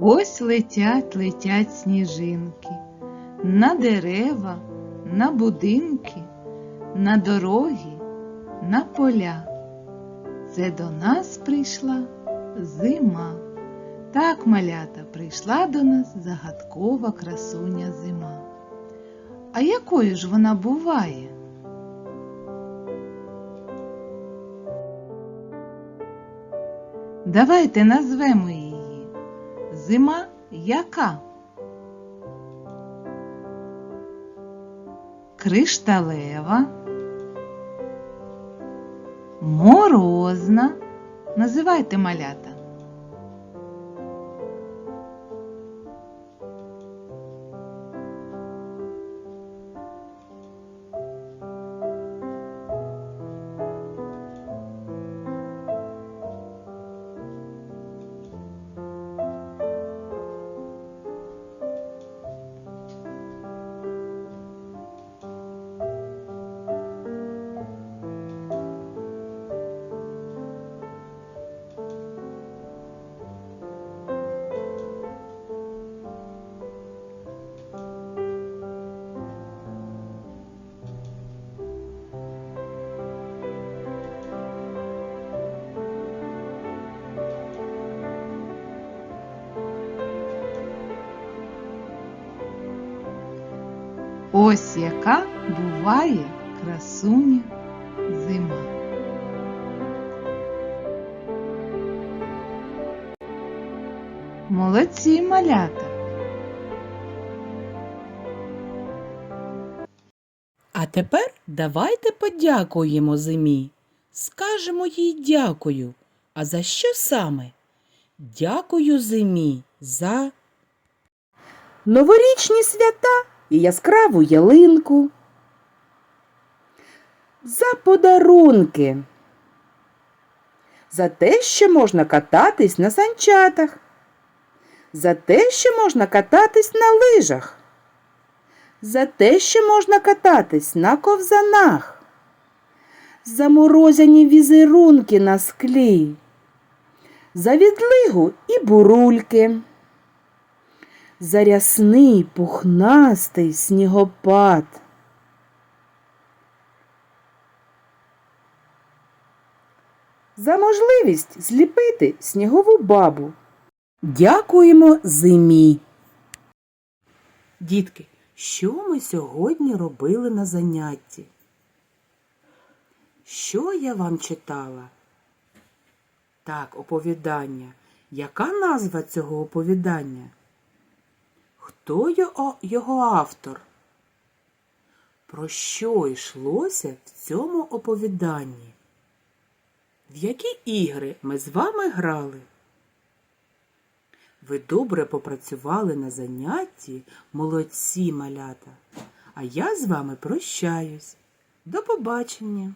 Ось летять, летять сніжинки на дерева, на будинки, на дороги, на поля. Це до нас прийшла зима. Так, малята, прийшла до нас загадкова красуня зима. А якою ж вона буває? Давайте назвемо її. Зима яка? Кришталева, морозна. Називайте малята. Ось яка буває красуня зима. Молодці малята. А тепер давайте подякуємо зимі. Скажемо їй дякую. А за що саме? Дякую зимі за новорічні свята і яскраву ялинку. За подарунки. За те, що можна кататись на санчатах. За те, що можна кататись на лижах за те, що можна кататись на ковзанах, заморозяні візерунки на склі, за відлигу і бурульки, за рясний пухнастий снігопад. За можливість зліпити снігову бабу. Дякуємо зимі. Дітки, що ми сьогодні робили на занятті? Що я вам читала? Так, оповідання. Яка назва цього оповідання? Хто його, автор? Про що йшлося в цьому оповіданні? В які ігри ми з вами грали? Ви добре попрацювали на занятті, молодці малята. А я з вами прощаюсь. До побачення!